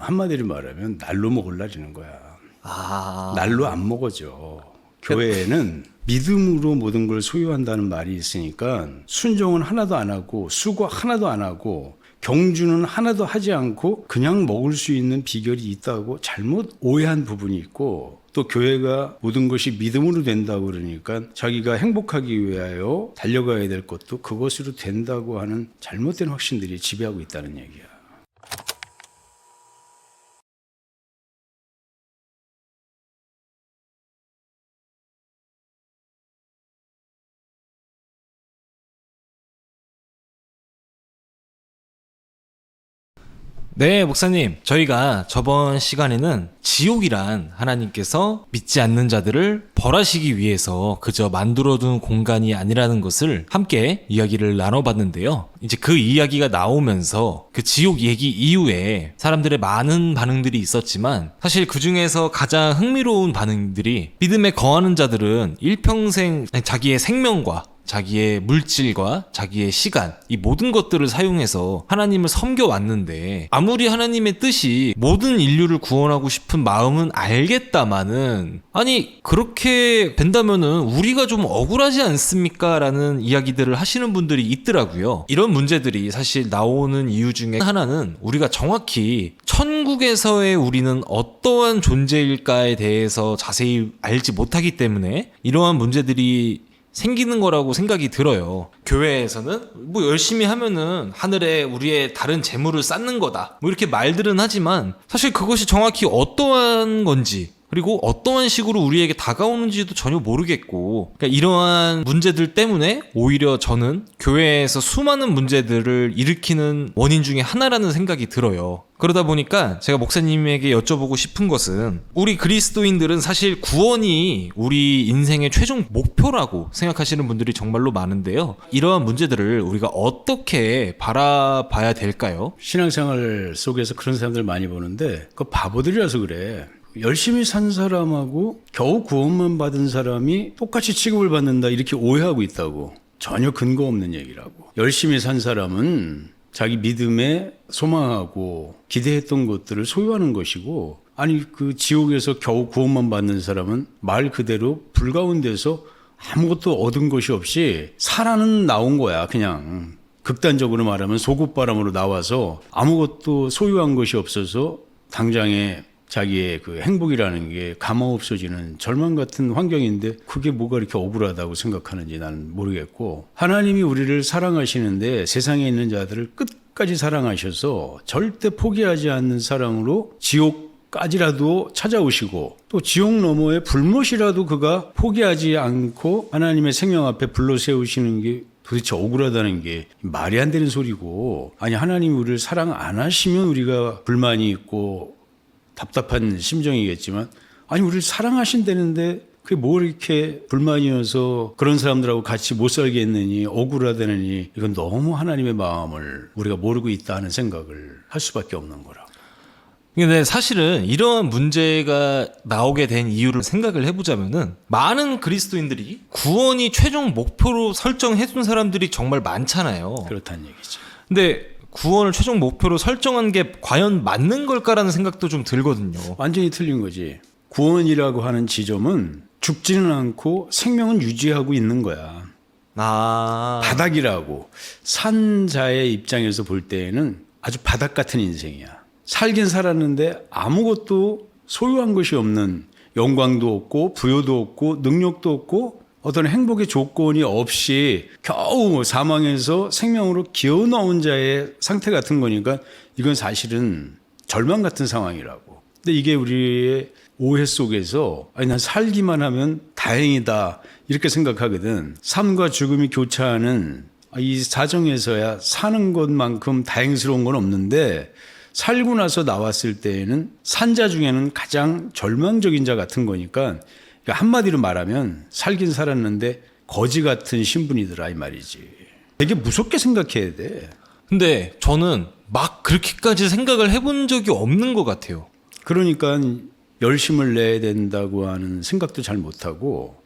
한마디로 말하면 날로 먹을라지는 거야. 아. 날로 안 먹어져. 교회에는 믿음으로 모든 걸 소유한다는 말이 있으니까 순종은 하나도 안 하고 수고 하나도 안 하고 경주는 하나도 하지 않고 그냥 먹을 수 있는 비결이 있다고 잘못 오해한 부분이 있고 또 교회가 모든 것이 믿음으로 된다고 그러니까 자기가 행복하기 위하여 달려가야 될 것도 그것으로 된다고 하는 잘못된 확신들이 지배하고 있다는 얘기야. 네, 목사님. 저희가 저번 시간에는 지옥이란 하나님께서 믿지 않는 자들을 벌하시기 위해서 그저 만들어둔 공간이 아니라는 것을 함께 이야기를 나눠봤는데요. 이제 그 이야기가 나오면서 그 지옥 얘기 이후에 사람들의 많은 반응들이 있었지만 사실 그 중에서 가장 흥미로운 반응들이 믿음에 거하는 자들은 일평생 자기의 생명과 자기의 물질과 자기의 시간, 이 모든 것들을 사용해서 하나님을 섬겨왔는데, 아무리 하나님의 뜻이 모든 인류를 구원하고 싶은 마음은 알겠다마는, 아니, 그렇게 된다면은 우리가 좀 억울하지 않습니까? 라는 이야기들을 하시는 분들이 있더라고요. 이런 문제들이 사실 나오는 이유 중에 하나는 우리가 정확히 천국에서의 우리는 어떠한 존재일까에 대해서 자세히 알지 못하기 때문에 이러한 문제들이 생기는 거라고 생각이 들어요. 교회에서는 뭐 열심히 하면은 하늘에 우리의 다른 재물을 쌓는 거다. 뭐 이렇게 말들은 하지만 사실 그것이 정확히 어떠한 건지 그리고 어떠한 식으로 우리에게 다가오는지도 전혀 모르겠고 그러니까 이러한 문제들 때문에 오히려 저는 교회에서 수많은 문제들을 일으키는 원인 중에 하나라는 생각이 들어요. 그러다 보니까 제가 목사님에게 여쭤보고 싶은 것은 우리 그리스도인들은 사실 구원이 우리 인생의 최종 목표라고 생각하시는 분들이 정말로 많은데요. 이러한 문제들을 우리가 어떻게 바라봐야 될까요? 신앙생활 속에서 그런 사람들 많이 보는데 그 바보들이라서 그래. 열심히 산 사람하고 겨우 구원만 받은 사람이 똑같이 취급을 받는다 이렇게 오해하고 있다고. 전혀 근거 없는 얘기라고. 열심히 산 사람은 자기 믿음에 소망하고 기대했던 것들을 소유하는 것이고 아니 그 지옥에서 겨우 구원만 받는 사람은 말 그대로 불가운 데서 아무것도 얻은 것이 없이 살아는 나온 거야 그냥 극단적으로 말하면 소굿바람으로 나와서 아무것도 소유한 것이 없어서 당장에 자기의 그 행복이라는 게 감화 없어지는 절망 같은 환경인데 그게 뭐가 이렇게 억울하다고 생각하는지 나는 모르겠고 하나님이 우리를 사랑하시는데 세상에 있는 자들을 끝까지 사랑하셔서 절대 포기하지 않는 사랑으로 지옥까지라도 찾아오시고 또 지옥 너머에 불못이라도 그가 포기하지 않고 하나님의 생명 앞에 불러 세우시는 게 도대체 억울하다는 게 말이 안 되는 소리고 아니 하나님이 우리를 사랑 안 하시면 우리가 불만이 있고 답답한 심정이겠지만 아니 우리를 사랑하신다는데 그게 뭐 이렇게 불만이어서 그런 사람들하고 같이 못 살겠느니 억울하다느니 이건 너무 하나님의 마음을 우리가 모르고 있다 하는 생각을 할 수밖에 없는 거라. 근데 사실은 이러한 문제가 나오게 된 이유를 생각을 해보자면은 많은 그리스도인들이 구원이 최종 목표로 설정해둔 사람들이 정말 많잖아요. 그렇다는 얘기죠. 근데 구원을 최종 목표로 설정한 게 과연 맞는 걸까라는 생각도 좀 들거든요. 완전히 틀린 거지. 구원이라고 하는 지점은 죽지는 않고 생명은 유지하고 있는 거야. 아, 바닥이라고 산자의 입장에서 볼 때에는 아주 바닥 같은 인생이야. 살긴 살았는데 아무것도 소유한 것이 없는 영광도 없고 부여도 없고 능력도 없고 어떤 행복의 조건이 없이 겨우 사망해서 생명으로 기어 나온 자의 상태 같은 거니까 이건 사실은 절망 같은 상황이라고. 근데 이게 우리의 오해 속에서 아니 난 살기만 하면 다행이다 이렇게 생각하거든. 삶과 죽음이 교차하는 이 사정에서야 사는 것만큼 다행스러운 건 없는데 살고 나서 나왔을 때에는 산자 중에는 가장 절망적인 자 같은 거니까 그러니까 한마디로 말하면 살긴 살았는데 거지 같은 신분이더라 이 말이지. 되게 무섭게 생각해야 돼. 근데 저는 막 그렇게까지 생각을 해본 적이 없는 것 같아요. 그러니까 열심을 내야 된다고 하는 생각도 잘 못하고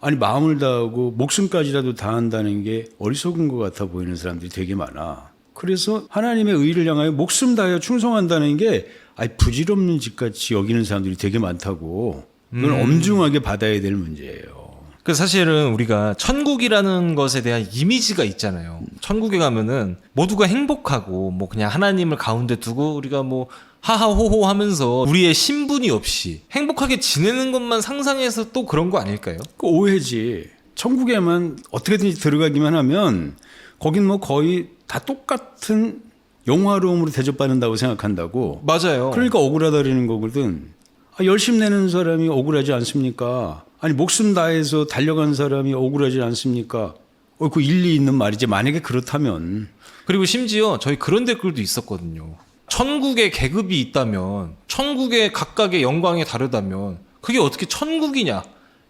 아니 마음을 다하고 목숨까지라도 다한다는 게 어리석은 것 같아 보이는 사람들이 되게 많아. 그래서 하나님의 의를 향하여 목숨 다하여 충성한다는 게 아니 부질없는 짓같이 여기는 사람들이 되게 많다고. 이건 엄중하게 받아야 될 문제예요. 그 사실은 우리가 천국이라는 것에 대한 이미지가 있잖아요. 천국에 가면은 모두가 행복하고 뭐 그냥 하나님을 가운데 두고 우리가 뭐 하하호호 하면서 우리의 신분이 없이 행복하게 지내는 것만 상상해서 또 그런 거 아닐까요? 그 오해지. 천국에만 어떻게든지 들어가기만 하면 거긴 뭐 거의 다 똑같은 영화로움으로 대접받는다고 생각한다고. 맞아요. 그러니까 억울하다라는 거거든. 아, 열심 내는 사람이 억울하지 않습니까? 아니 목숨 다해서 달려간 사람이 억울하지 않습니까? 어, 그 일리 있는 말이지. 만약에 그렇다면 그리고 심지어 저희 그런 댓글도 있었거든요. 천국에 계급이 있다면, 천국의 각각의 영광이 다르다면, 그게 어떻게 천국이냐?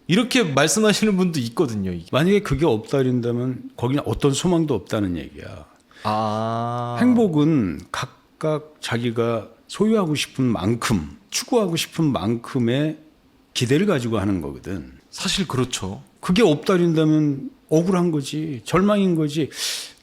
이렇게 말씀하시는 분도 있거든요. 이게. 만약에 그게 없다린다면 거기는 어떤 소망도 없다는 얘기야. 아. 행복은 각각 자기가 소유하고 싶은 만큼, 추구하고 싶은 만큼의 기대를 가지고 하는 거거든. 사실 그렇죠. 그게 없다린다면 억울한 거지, 절망인 거지.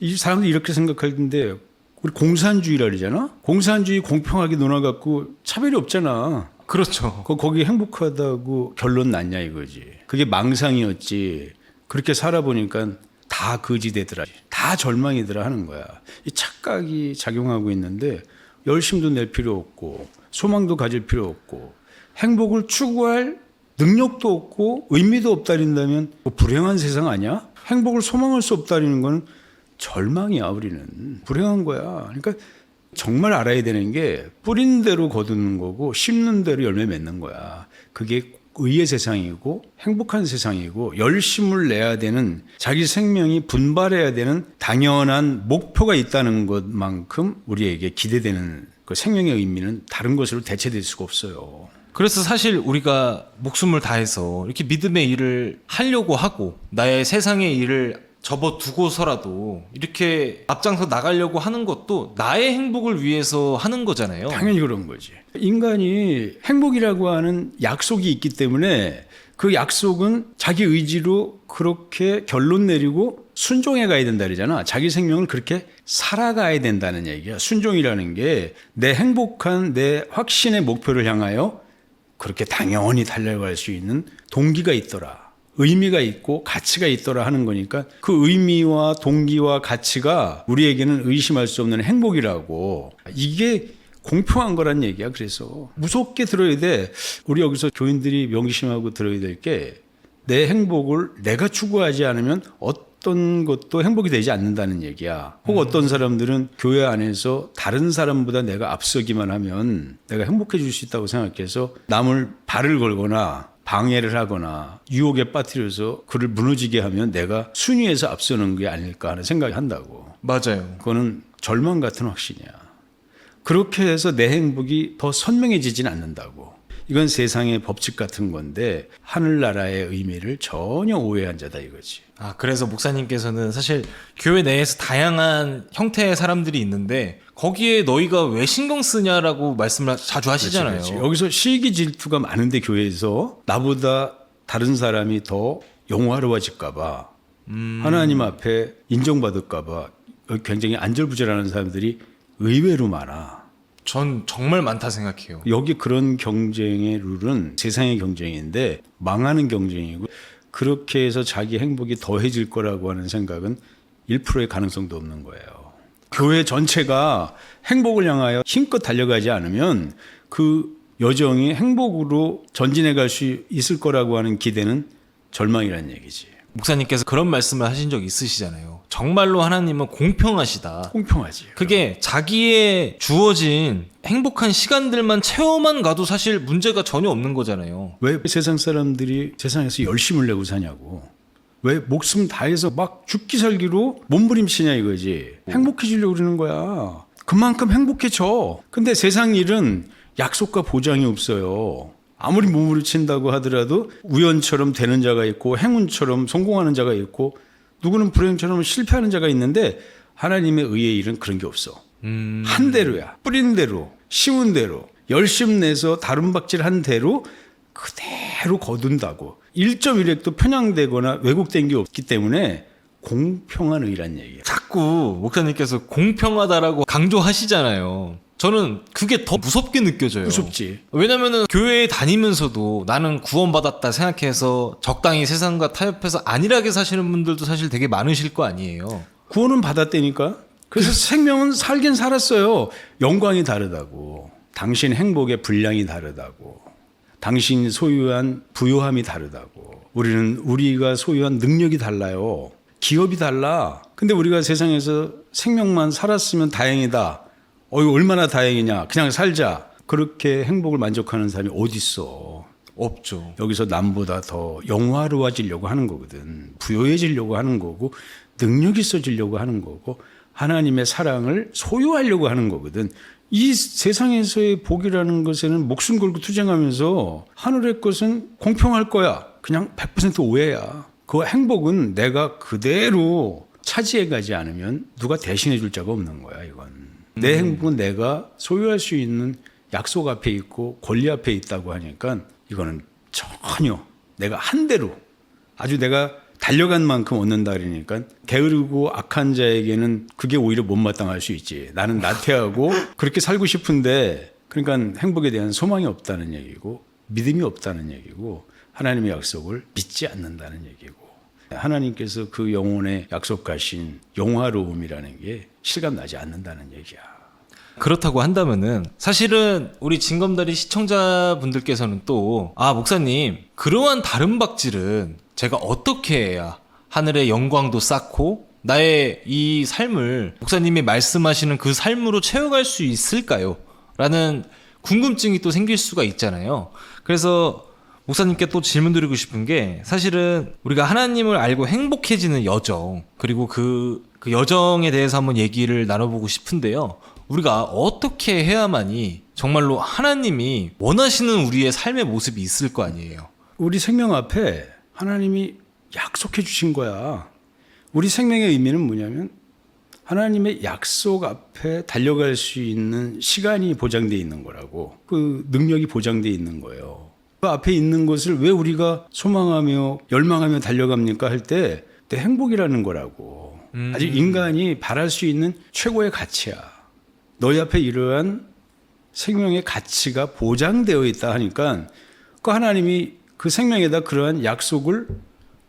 이 사람들이 이렇게 생각할 텐데, 우리 공산주의라 그러잖아? 공산주의 공평하게 논아갖고 차별이 없잖아. 그렇죠. 거, 거기 행복하다고 결론 났냐 이거지. 그게 망상이었지. 그렇게 살아보니까 다 거지 되더라. 다 절망이더라 하는 거야. 이 착각이 작용하고 있는데 열심도 낼 필요 없고 소망도 가질 필요 없고 행복을 추구할 능력도 없고 의미도 없다린다면 뭐 불행한 세상 아니야? 행복을 소망할 수 없다리는 건 절망이야 우리는 불행한 거야. 그러니까 정말 알아야 되는 게 뿌린 대로 거두는 거고 심는 대로 열매 맺는 거야. 그게 의의 세상이고 행복한 세상이고 열심을 내야 되는 자기 생명이 분발해야 되는 당연한 목표가 있다는 것만큼 우리에게 기대되는 그 생명의 의미는 다른 것으로 대체될 수가 없어요. 그래서 사실 우리가 목숨을 다해서 이렇게 믿음의 일을 하려고 하고 나의 세상의 일을 접어두고서라도 이렇게 앞장서 나가려고 하는 것도 나의 행복을 위해서 하는 거잖아요. 당연히 그런 거지. 인간이 행복이라고 하는 약속이 있기 때문에 그 약속은 자기 의지로 그렇게 결론 내리고 순종해 가야 된다 그러잖아. 자기 생명을 그렇게 살아가야 된다는 얘기야. 순종이라는 게 내 행복한 내 확신의 목표를 향하여 그렇게 당연히 달려갈 수 있는 동기가 있더라. 의미가 있고 가치가 있더라 하는 거니까 그 의미와 동기와 가치가 우리에게는 의심할 수 없는 행복이라고 이게 공평한 거란 얘기야. 그래서 무섭게 들어야 돼. 우리 여기서 교인들이 명심하고 들어야 될 게 내 행복을 내가 추구하지 않으면 어떤 것도 행복이 되지 않는다는 얘기야. 혹 어떤 사람들은 교회 안에서 다른 사람보다 내가 앞서기만 하면 내가 행복해질 수 있다고 생각해서 남을 발을 걸거나 방해를 하거나 유혹에 빠뜨려서 그를 무너지게 하면 내가 순위에서 앞서는 게 아닐까 하는 생각을 한다고. 맞아요. 그거는 절망 같은 확신이야. 그렇게 해서 내 행복이 더 선명해지진 않는다고. 이건 세상의 법칙 같은 건데 하늘나라의 의미를 전혀 오해한 자다 이거지. 아, 그래서 목사님께서는 사실 교회 내에서 다양한 형태의 사람들이 있는데 거기에 너희가 왜 신경 쓰냐라고 말씀을 자주 하시잖아요. 그렇지, 그렇지. 여기서 시기 질투가 많은데 교회에서 나보다 다른 사람이 더 영화로워질까봐 하나님 앞에 인정받을까봐 굉장히 안절부절하는 사람들이 의외로 많아. 전 정말 많다 생각해요. 여기 그런 경쟁의 룰은 세상의 경쟁인데 망하는 경쟁이고 그렇게 해서 자기 행복이 더해질 거라고 하는 생각은 1%의 가능성도 없는 거예요. 교회 전체가 행복을 향하여 힘껏 달려가지 않으면 그 여정이 행복으로 전진해 갈 수 있을 거라고 하는 기대는 절망이라는 얘기지. 목사님께서 그런 말씀을 하신 적 있으시잖아요. 정말로 하나님은 공평하시다. 공평하지. 그게 자기의 주어진 행복한 시간들만 채워만 가도 사실 문제가 전혀 없는 거잖아요. 왜 세상 사람들이 세상에서 열심을 내고 사냐고. 왜 목숨 다해서 막 죽기 살기로 몸부림치냐 이거지. 행복해지려고 그러는 거야. 그만큼 행복해져. 근데 세상 일은 약속과 보장이 없어요. 아무리 몸부림친다고 하더라도 우연처럼 되는 자가 있고 행운처럼 성공하는 자가 있고 누구는 불행처럼 실패하는 자가 있는데 하나님의 의의 일은 그런 게 없어. 음, 한 대로야. 뿌린 대로, 쉬운 대로, 열심 내서 다rum박질 한 대로 그대로 거둔다고. 1.1획도 편향되거나 왜곡된 게 없기 때문에 공평한 의란 얘기야. 자꾸 목사님께서 공평하다라고 강조하시잖아요. 저는 그게 더 무섭게 느껴져요. 무섭지. 왜냐면은 교회에 다니면서도 나는 구원받았다 생각해서 적당히 세상과 타협해서 안일하게 사시는 분들도 사실 되게 많으실 거 아니에요. 구원은 받았다니까. 그래서 생명은 살긴 살았어요. 영광이 다르다고. 당신 행복의 분량이 다르다고. 당신 소유한 부요함이 다르다고. 우리는 우리가 소유한 능력이 달라요. 기업이 달라. 근데 우리가 세상에서 생명만 살았으면 다행이다. 어이 얼마나 다행이냐. 그냥 살자. 그렇게 행복을 만족하는 사람이 어디 있어? 없죠. 여기서 남보다 더 영화로워지려고 하는 거거든. 부요해지려고 하는 거고 능력 있어지려고 하는 거고 하나님의 사랑을 소유하려고 하는 거거든. 이 세상에서의 복이라는 것에는 목숨 걸고 투쟁하면서 하늘의 것은 공평할 거야. 그냥 100% 오해야. 그 행복은 내가 그대로 차지해 가지 않으면 누가 대신해 줄 자가 없는 거야, 이건. 내 행복은 내가 소유할 수 있는 약속 앞에 있고 권리 앞에 있다고 하니까 이거는 전혀 내가 한 대로 아주 내가 달려간 만큼 얻는다 그러니까 게으르고 악한 자에게는 그게 오히려 못마땅할 수 있지. 나는 나태하고 그렇게 살고 싶은데 그러니까 행복에 대한 소망이 없다는 얘기고 믿음이 없다는 얘기고 하나님의 약속을 믿지 않는다는 얘기고 하나님께서 그 영혼에 약속하신 영화로움이라는 게 실감나지 않는다는 얘기야. 그렇다고 한다면은 사실은 우리 진검다리 시청자분들께서는 또 아 목사님 그러한 다른 박질은 제가 어떻게 해야 하늘의 영광도 쌓고 나의 이 삶을 목사님이 말씀하시는 그 삶으로 채워갈 수 있을까요? 라는 궁금증이 또 생길 수가 있잖아요. 그래서 목사님께 또 질문 드리고 싶은 게 사실은 우리가 하나님을 알고 행복해지는 여정 그리고 그, 그 여정에 대해서 한번 얘기를 나눠보고 싶은데요. 우리가 어떻게 해야만이 정말로 하나님이 원하시는 우리의 삶의 모습이 있을 거 아니에요. 우리 생명 앞에 하나님이 약속해 주신 거야. 우리 생명의 의미는 뭐냐면 하나님의 약속 앞에 달려갈 수 있는 시간이 보장돼 있는 거라고. 그 능력이 보장돼 있는 거예요. 그 앞에 있는 것을 왜 우리가 소망하며 열망하며 달려갑니까 할 때 내 행복이라는 거라고. 아주 인간이 바랄 수 있는 최고의 가치야. 너희 앞에 이러한 생명의 가치가 보장되어 있다 하니까 그 하나님이 그 생명에다 그러한 약속을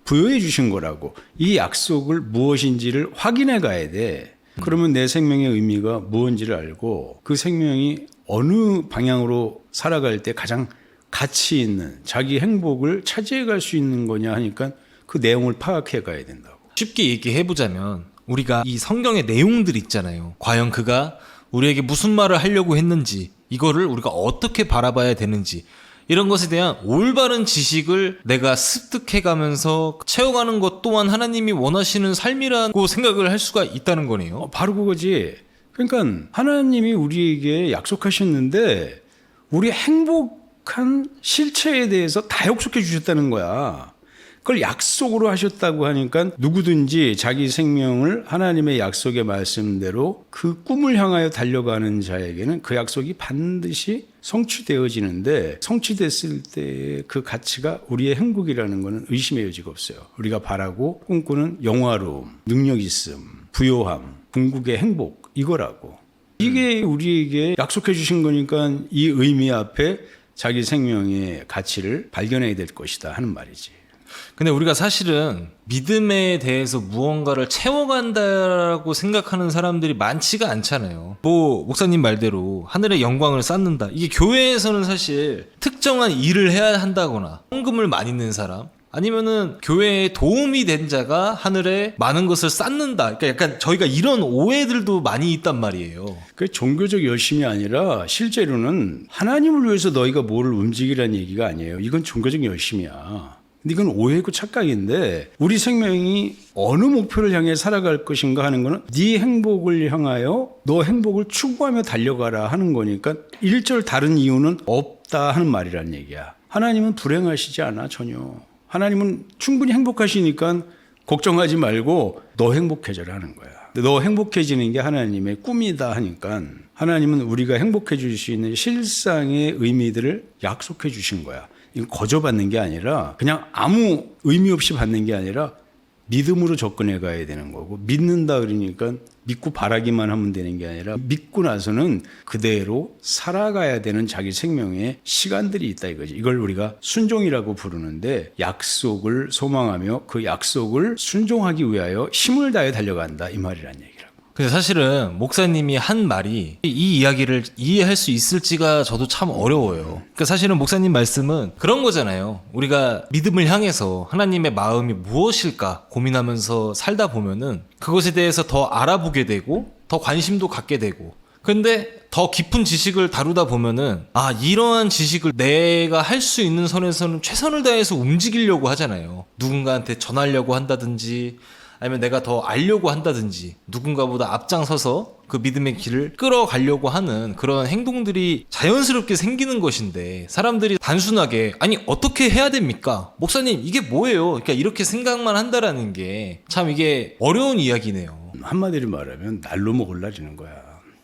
부여해 주신 거라고. 이 약속을 무엇인지를 확인해 가야 돼. 그러면 내 생명의 의미가 무엇인지를 알고 그 생명이 어느 방향으로 살아갈 때 가장 가치 있는 자기 행복을 차지해 갈 수 있는 거냐 하니까 그 내용을 파악해 가야 된다고. 쉽게 얘기해 보자면 우리가 이 성경의 내용들 있잖아요. 과연 그가 우리에게 무슨 말을 하려고 했는지 이거를 우리가 어떻게 바라봐야 되는지 이런 것에 대한 올바른 지식을 내가 습득해 가면서 채워가는 것 또한 하나님이 원하시는 삶이라고 생각을 할 수가 있다는 거네요. 어, 바로 그거지. 그러니까 하나님이 우리에게 약속하셨는데 우리 행복 한 실체에 대해서 다 약속해 주셨다는 거야. 그걸 약속으로 하셨다고 하니까 누구든지 자기 생명을 하나님의 약속의 말씀대로 그 꿈을 향하여 달려가는 자에게는 그 약속이 반드시 성취되어지는데 성취됐을 때 그 가치가 우리의 행복이라는 것은 의심의 여지가 없어요. 우리가 바라고 꿈꾸는 영화로움, 능력 있음, 부요함, 궁극의 행복 이거라고. 이게 우리에게 약속해 주신 거니까 이 의미 앞에 자기 생명의 가치를 발견해야 될 것이다 하는 말이지. 근데 우리가 사실은 믿음에 대해서 무언가를 채워간다라고 생각하는 사람들이 많지가 않잖아요. 뭐 목사님 말대로 하늘의 영광을 쌓는다. 이게 교회에서는 사실 특정한 일을 해야 한다거나 헌금을 많이 낸 사람 아니면은 교회에 도움이 된 자가 하늘에 많은 것을 쌓는다. 그러니까 약간 저희가 이런 오해들도 많이 있단 말이에요. 그 종교적 열심이 아니라 실제로는 하나님을 위해서 너희가 뭐를 움직이라는 얘기가 아니에요. 이건 종교적 열심이야. 근데 이건 오해고 착각인데 우리 생명이 어느 목표를 향해 살아갈 것인가 하는 거는 네 행복을 향하여 너 행복을 추구하며 달려가라 하는 거니까 일절 다른 이유는 없다 하는 말이란 얘기야. 하나님은 불행하시지 않아 전혀. 하나님은 충분히 행복하시니까 걱정하지 말고 너 행복해져라 하는 거야. 너 행복해지는 게 하나님의 꿈이다 하니까 하나님은 우리가 행복해 줄수 있는 실상의 의미들을 약속해 주신 거야. 이거 거저 받는 게 아니라 그냥 아무 의미 없이 받는 게 아니라 믿음으로 접근해 가야 되는 거고 믿는다 그러니까 믿고 바라기만 하면 되는 게 아니라 믿고 나서는 그대로 살아가야 되는 자기 생명에 시간들이 있다 이거지. 이걸 우리가 순종이라고 부르는데 약속을 소망하며 그 약속을 순종하기 위하여 힘을 다해 달려간다 이 말이란 얘기라고. 근데 사실은 목사님이 한 말이 이 이야기를 이해할 수 있을지가 저도 참 어려워요. 그러니까 사실은 목사님 말씀은 그런 거잖아요. 우리가 믿음을 향해서 하나님의 마음이 무엇일까 고민하면서 살다 보면은 그것에 대해서 더 알아보게 되고 더 관심도 갖게 되고 근데 더 깊은 지식을 다루다 보면은 아 이러한 지식을 내가 할 수 있는 선에서는 최선을 다해서 움직이려고 하잖아요. 누군가한테 전하려고 한다든지 아니면 내가 더 알려고 한다든지 누군가보다 앞장서서 그 믿음의 길을 끌어가려고 하는 그런 행동들이 자연스럽게 생기는 것인데 사람들이 단순하게 아니 어떻게 해야 됩니까? 목사님 이게 뭐예요? 그러니까 이렇게 생각만 한다라는 게 참 이게 어려운 이야기네요. 한마디로 말하면 날로 먹을 날이는 거야.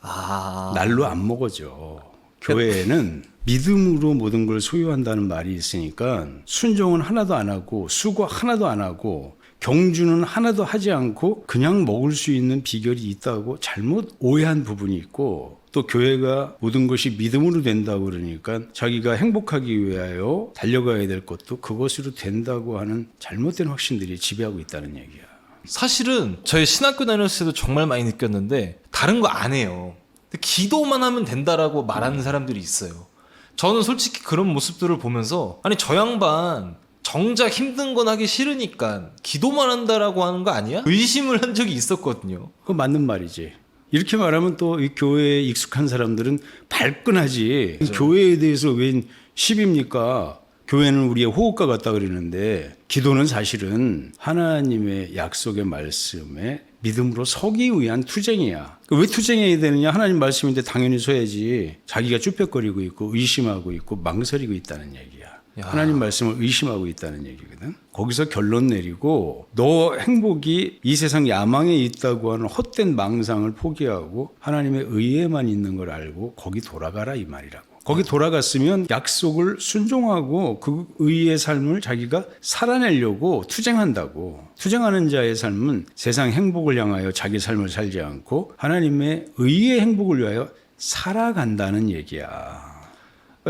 아 날로 안 먹어져. 교회에는 믿음으로 모든 걸 소유한다는 말이 있으니까 순종은 하나도 안 하고 수고 하나도 안 하고 경주는 하나도 하지 않고 그냥 먹을 수 있는 비결이 있다고 잘못 오해한 부분이 있고 또 교회가 모든 것이 믿음으로 된다고 그러니까 자기가 행복하기 위하여 달려가야 될 것도 그것으로 된다고 하는 잘못된 확신들이 지배하고 있다는 얘기야. 사실은 저희 신학교 다녔을 때도 정말 많이 느꼈는데 다른 거 안 해요. 기도만 하면 된다라고 말하는 사람들이 있어요. 저는 솔직히 그런 모습들을 보면서 아니 저 양반 정작 힘든 건 하기 싫으니까 기도만 한다라고 하는 거 아니야? 의심을 한 적이 있었거든요. 그거 맞는 말이지. 이렇게 말하면 또 이 교회에 익숙한 사람들은 발끈하지. 교회에 대해서 웬 시비입니까? 교회는 우리의 호흡과 같다 그러는데 기도는 사실은 하나님의 약속의 말씀에 믿음으로 서기 위한 투쟁이야. 왜 투쟁해야 되느냐? 하나님 말씀인데 당연히 서야지. 자기가 쭈뼛거리고 있고 의심하고 있고 망설이고 있다는 얘기야. 야. 하나님 말씀을 의심하고 있다는 얘기거든. 거기서 결론 내리고 너 행복이 이 세상 야망에 있다고 하는 헛된 망상을 포기하고 하나님의 의에만 있는 걸 알고 거기 돌아가라 이 말이라고. 거기 돌아갔으면 약속을 순종하고 그 의의 삶을 자기가 살아내려고 투쟁한다고. 투쟁하는 자의 삶은 세상 행복을 향하여 자기 삶을 살지 않고 하나님의 의의 행복을 위하여 살아간다는 얘기야.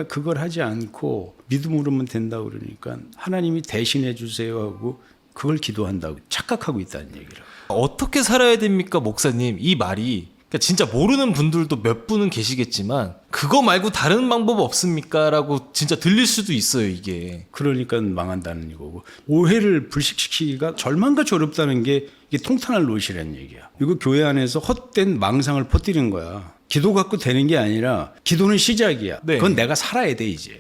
그걸 하지 않고 믿음으로만 된다 그러니까 하나님이 대신해 주세요 하고 그걸 기도한다고 착각하고 있다는 얘기라. 어떻게 살아야 됩니까, 목사님? 이 말이 그러니까 진짜 모르는 분들도 몇 분은 계시겠지만 그거 말고 다른 방법 없습니까? 라고 진짜 들릴 수도 있어요, 이게. 그러니까 망한다는 이거고 오해를 불식시키기가 절망같이 어렵다는 게 이게 통탄할 노시라는 얘기야. 이거 교회 안에서 헛된 망상을 퍼뜨리는 거야. 기도 갖고 되는 게 아니라 기도는 시작이야. 네. 그건 내가 살아야 돼 이제.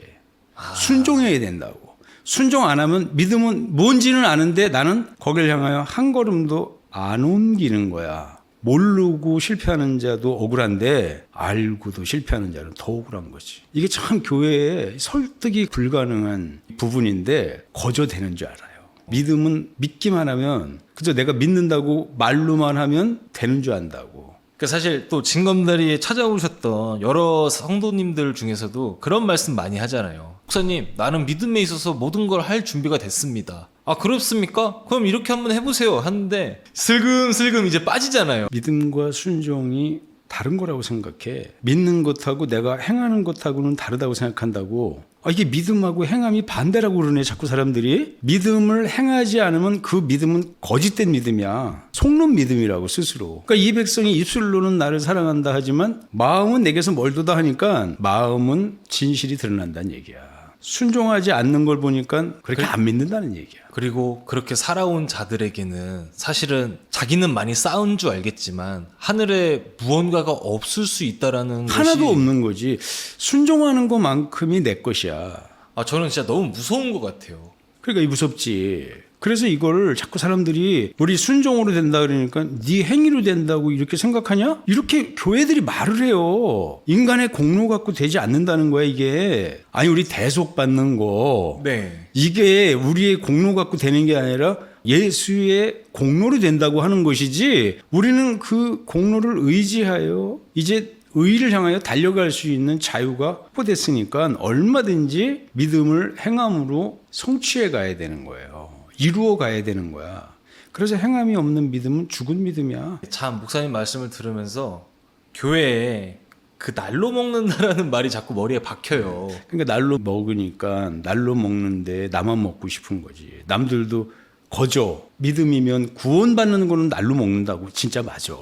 순종해야 된다고. 순종 안 하면 믿음은 뭔지는 아는데 나는 거기를 향하여 한 걸음도 안 옮기는 거야. 모르고 실패하는 자도 억울한데 알고도 실패하는 자는 더 억울한 거지. 이게 참 교회에 설득이 불가능한 부분인데 거저되는 줄 알아요. 믿음은 믿기만 하면 그저 내가 믿는다고 말로만 하면 되는 줄 안다고. 그 사실 또 진검다리에 찾아오셨던 여러 성도님들 중에서도 그런 말씀 많이 하잖아요. 목사님, 나는 믿음에 있어서 모든 걸 할 준비가 됐습니다. 아, 그렇습니까? 그럼 이렇게 한번 해보세요. 하는데 슬금슬금 이제 빠지잖아요. 믿음과 순종이 다른 거라고 생각해. 믿는 것하고 내가 행하는 것하고는 다르다고 생각한다고. 아, 이게 믿음하고 행함이 반대라고 그러네, 자꾸 사람들이. 믿음을 행하지 않으면 그 믿음은 거짓된 믿음이야. 속는 믿음이라고, 스스로. 그러니까 이 백성이 입술로는 나를 사랑한다 하지만 마음은 내게서 멀도다 하니까 마음은 진실이 드러난다는 얘기야. 순종하지 않는 걸 보니까 그렇게 안 믿는다는 얘기야. 그리고 그렇게 살아온 자들에게는 사실은 자기는 많이 싸운 줄 알겠지만 하늘에 무언가가 없을 수 있다라는 하나도 것이 없는 거지. 순종하는 것만큼이 내 것이야. 아, 저는 진짜 너무 무서운 것 같아요. 그러니까 이 무섭지. 그래서 이거를 자꾸 사람들이 우리 순종으로 된다 그러니까 네 행위로 된다고 이렇게 생각하냐? 이렇게 교회들이 말을 해요. 인간의 공로 갖고 되지 않는다는 거야 이게. 아니 우리 대속 받는 거. 네. 이게 우리의 공로 갖고 되는 게 아니라 예수의 공로로 된다고 하는 것이지 우리는 그 공로를 의지하여 이제 의를 향하여 달려갈 수 있는 자유가 확보됐으니까 얼마든지 믿음을 행함으로 성취해 가야 되는 거예요. 이루어 가야 되는 거야. 그래서 행함이 없는 믿음은 죽은 믿음이야. 참 목사님 말씀을 들으면서 교회에 그 날로 먹는다라는 말이 자꾸 머리에 박혀요. 그러니까 날로 먹으니까 날로 먹는데 나만 먹고 싶은 거지. 남들도 거저 믿음이면 구원받는 거는 날로 먹는다고 진짜 맞아.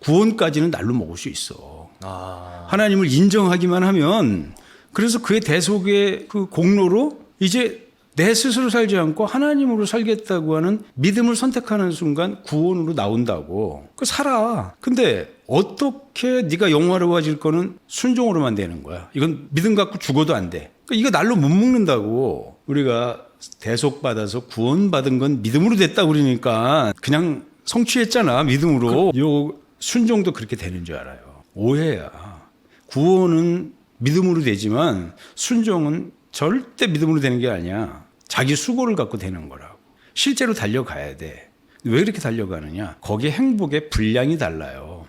구원까지는 날로 먹을 수 있어. 아, 하나님을 인정하기만 하면 그래서 그의 대속의 그 공로로 이제 내 스스로 살지 않고 하나님으로 살겠다고 하는 믿음을 선택하는 순간 구원으로 나온다고. 그 살아. 근데 어떻게 네가 영화로워질 거는 순종으로만 되는 거야. 이건 믿음 갖고 죽어도 안 돼. 그러니까 이거 날로 못 먹는다고. 우리가 대속 받아서 구원 받은 건 믿음으로 됐다 그러니까 그냥 성취했잖아 믿음으로. 요 순종도 그렇게 되는 줄 알아요. 오해야. 구원은 믿음으로 되지만 순종은 절대 믿음으로 되는 게 아니야. 자기 수고를 갖고 되는 거라고. 실제로 달려가야 돼. 왜 그렇게 달려가느냐? 거기에 행복의 분량이 달라요.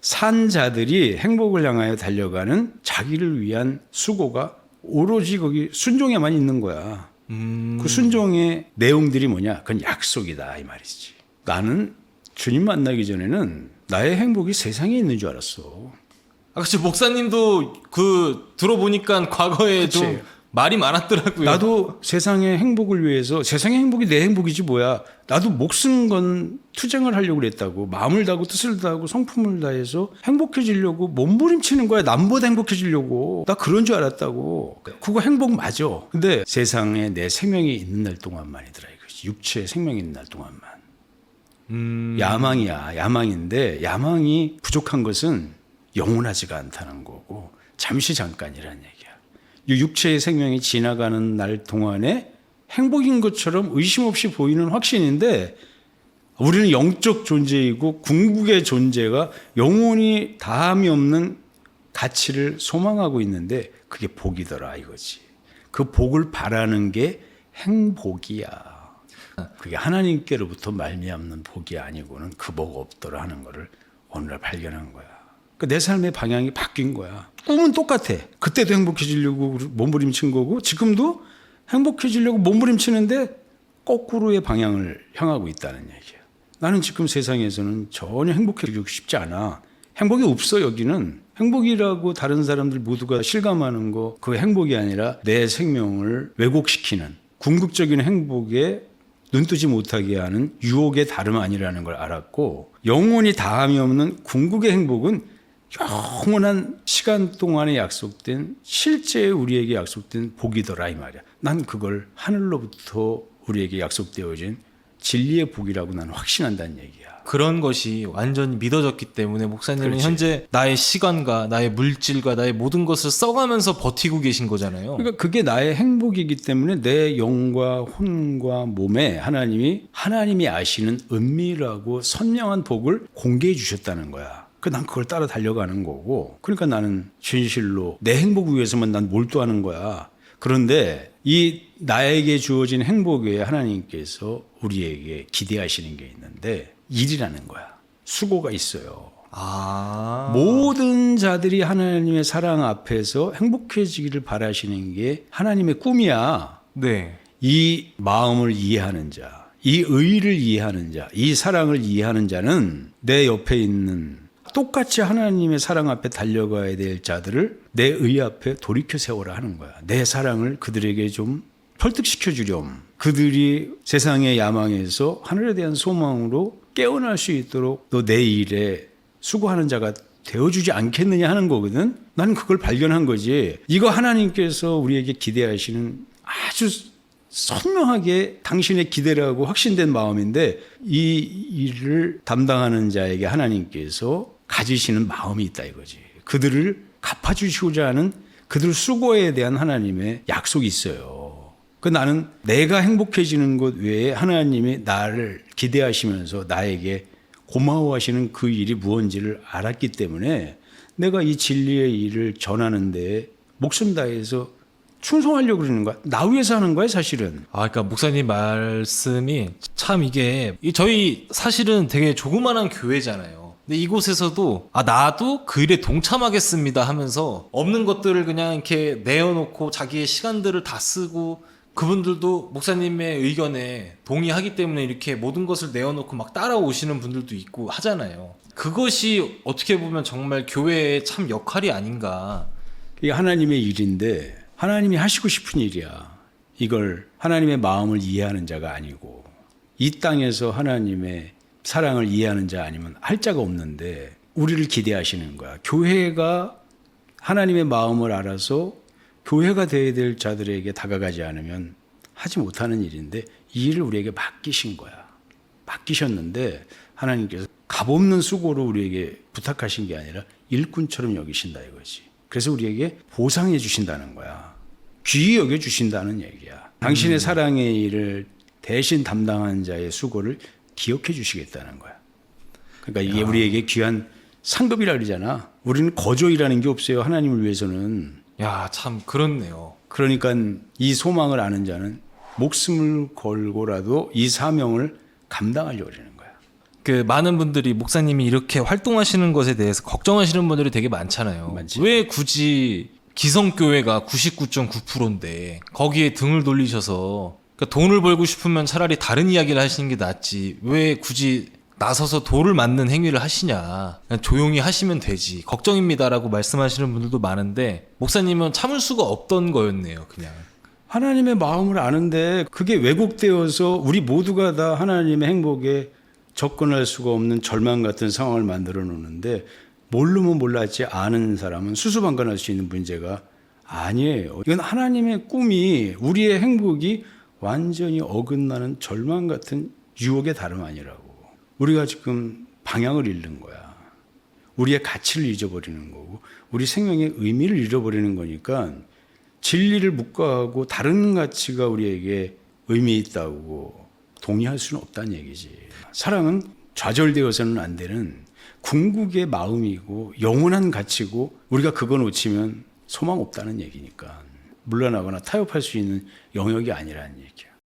산 자들이 행복을 향하여 달려가는 자기를 위한 수고가 오로지 거기 순종에만 있는 거야. 음, 그 순종의 내용들이 뭐냐? 그건 약속이다 이 말이지. 나는 주님 만나기 전에는 나의 행복이 세상에 있는 줄 알았어. 아, 그치 목사님도 그 들어보니까 과거에 그치. 좀 말이 많았더라고요. 나도 세상의 행복을 위해서 세상의 행복이 내 행복이지 뭐야. 나도 목숨 건 투쟁을 하려고 그랬다고. 마음을 다하고 뜻을 다하고 성품을 다해서 행복해지려고 몸부림치는 거야. 남보다 행복해지려고. 나 그런 줄 알았다고. 그거 행복 맞아. 근데 세상에 내 생명이 있는 날 동안만이더라 이거지. 육체의 생명이 있는 날 동안만. 음, 야망이야. 야망인데 야망이 부족한 것은 영원하지가 않다는 거고 잠시 잠깐이라는 얘기야. 이 육체의 생명이 지나가는 날 동안에 행복인 것처럼 의심 없이 보이는 확신인데 우리는 영적 존재이고 궁극의 존재가 영원히 다함이 없는 가치를 소망하고 있는데 그게 복이더라 이거지. 그 복을 바라는 게 행복이야. 그게 하나님께로부터 말미암는 복이 아니고는 그 복 없더라 하는 거를 오늘날 발견한 거야. 그내 삶의 방향이 바뀐 거야. 꿈은 똑같아. 그때도 행복해지려고 몸부림친 거고 지금도 행복해지려고 몸부림치는데 거꾸로의 방향을 향하고 있다는 얘기야. 나는 지금 세상에서는 전혀 행복해지고 싶지 않아. 행복이 없어 여기는. 행복이라고 다른 사람들 모두가 실감하는 거 그 행복이 아니라 내 생명을 왜곡시키는 궁극적인 행복에 눈뜨지 못하게 하는 유혹의 다름 아니라는 걸 알았고 영원히 다함이 없는 궁극의 행복은 영원한 시간 동안에 약속된 실제 우리에게 약속된 복이더라 이 말이야. 난 그걸 하늘로부터 우리에게 약속되어진 진리의 복이라고 나는 확신한다는 얘기야. 그런 것이 완전히 믿어졌기 때문에 목사님은 그렇지. 현재 나의 시간과 나의 물질과 나의 모든 것을 써가면서 버티고 계신 거잖아요. 그러니까 그게 나의 행복이기 때문에 내 영과 혼과 몸에 하나님이 하나님이 아시는 은밀하고 선명한 복을 공개해 주셨다는 거야. 그난 그걸 따라 달려가는 거고. 그러니까 나는 진실로 내 행복을 위해서만 난 몰두하는 거야. 그런데 이 나에게 주어진 행복 외에 하나님께서 우리에게 기대하시는 게 있는데 일이라는 거야. 수고가 있어요. 아, 모든 자들이 하나님의 사랑 앞에서 행복해지기를 바라시는 게 하나님의 꿈이야. 네. 이 마음을 이해하는 자, 이 의를 이해하는 자, 이 사랑을 이해하는 자는 내 옆에 있는 똑같이 하나님의 사랑 앞에 달려가야 될 자들을 내 의 앞에 돌이켜 세워라 하는 거야. 내 사랑을 그들에게 좀 설득시켜 주렴. 그들이 세상의 야망에서 하늘에 대한 소망으로 깨어날 수 있도록 너 내 일에 수고하는 자가 되어주지 않겠느냐 하는 거거든. 나는 그걸 발견한 거지. 이거 하나님께서 우리에게 기대하시는 아주 선명하게 당신의 기대라고 확신된 마음인데 이 일을 담당하는 자에게 하나님께서 가지시는 마음이 있다 이거지. 그들을 갚아주시고자 하는 그들 수고에 대한 하나님의 약속이 있어요. 그 나는 내가 행복해지는 것 외에 하나님이 나를 기대하시면서 나에게 고마워하시는 그 일이 무언지를 알았기 때문에 내가 이 진리의 일을 전하는데 목숨 다해서 충성하려고 그러는 거야. 나 위해서 하는 거야, 사실은. 아, 그러니까 목사님 말씀이 참 이게 이 저희 사실은 되게 조그만한 교회잖아요. 근데 이곳에서도 아 나도 그 일에 동참하겠습니다 하면서 없는 것들을 그냥 이렇게 내어놓고 자기의 시간들을 다 쓰고 그분들도 목사님의 의견에 동의하기 때문에 이렇게 모든 것을 내어놓고 막 따라오시는 분들도 있고 하잖아요. 그것이 어떻게 보면 정말 교회의 참 역할이 아닌가. 이게 하나님의 일인데 하나님이 하시고 싶은 일이야. 이걸 하나님의 마음을 이해하는 자가 아니고 이 땅에서 하나님의 사랑을 이해하는 자 아니면 할 자가 없는데 우리를 기대하시는 거야. 교회가 하나님의 마음을 알아서 교회가 되어야 될 자들에게 다가가지 않으면 하지 못하는 일인데 이 일을 우리에게 맡기신 거야. 맡기셨는데 하나님께서 값없는 수고로 우리에게 부탁하신 게 아니라 일꾼처럼 여기신다 이거지. 그래서 우리에게 보상해 주신다는 거야. 귀히 여겨 주신다는 얘기야. 당신의 사랑의 일을 대신 담당한 자의 수고를 기억해 주시겠다는 거야. 그러니까 이게 우리에게 귀한 상급이라 그러잖아. 우리는 거저이라는 게 없어요. 하나님을 위해서는. 야, 참 그렇네요. 그러니까 이 소망을 아는 자는 목숨을 걸고라도 이 사명을 감당하려고 그러는 거야. 그 많은 분들이 목사님이 이렇게 활동하시는 것에 대해서 걱정하시는 분들이 되게 많잖아요. 많지. 왜 굳이 기성교회가 99.9%인데 거기에 등을 돌리셔서 그러니까 돈을 벌고 싶으면 차라리 다른 이야기를 하시는 게 낫지. 왜 굳이 나서서 돌을 맞는 행위를 하시냐. 조용히 하시면 되지. 걱정입니다라고 말씀하시는 분들도 많은데 목사님은 참을 수가 없던 거였네요, 그냥. 하나님의 마음을 아는데 그게 왜곡되어서 우리 모두가 다 하나님의 행복에 접근할 수가 없는 절망 같은 상황을 만들어 놓는데 모르면 몰랐지 아는 사람은 수수방관할 수 있는 문제가 아니에요. 이건 하나님의 꿈이 우리의 행복이 완전히 어긋나는 절망 같은 유혹의 다름 아니라고. 우리가 지금 방향을 잃는 거야. 우리의 가치를 잊어버리는 거고 우리 생명의 의미를 잃어버리는 거니까 진리를 묵과하고 다른 가치가 우리에게 의미 있다고 동의할 수는 없다는 얘기지. 사랑은 좌절되어서는 안 되는 궁극의 마음이고 영원한 가치고 우리가 그거 놓치면 소망 없다는 얘기니까 물러나거나 타협할 수 있는 영역이 아니라는 얘기야.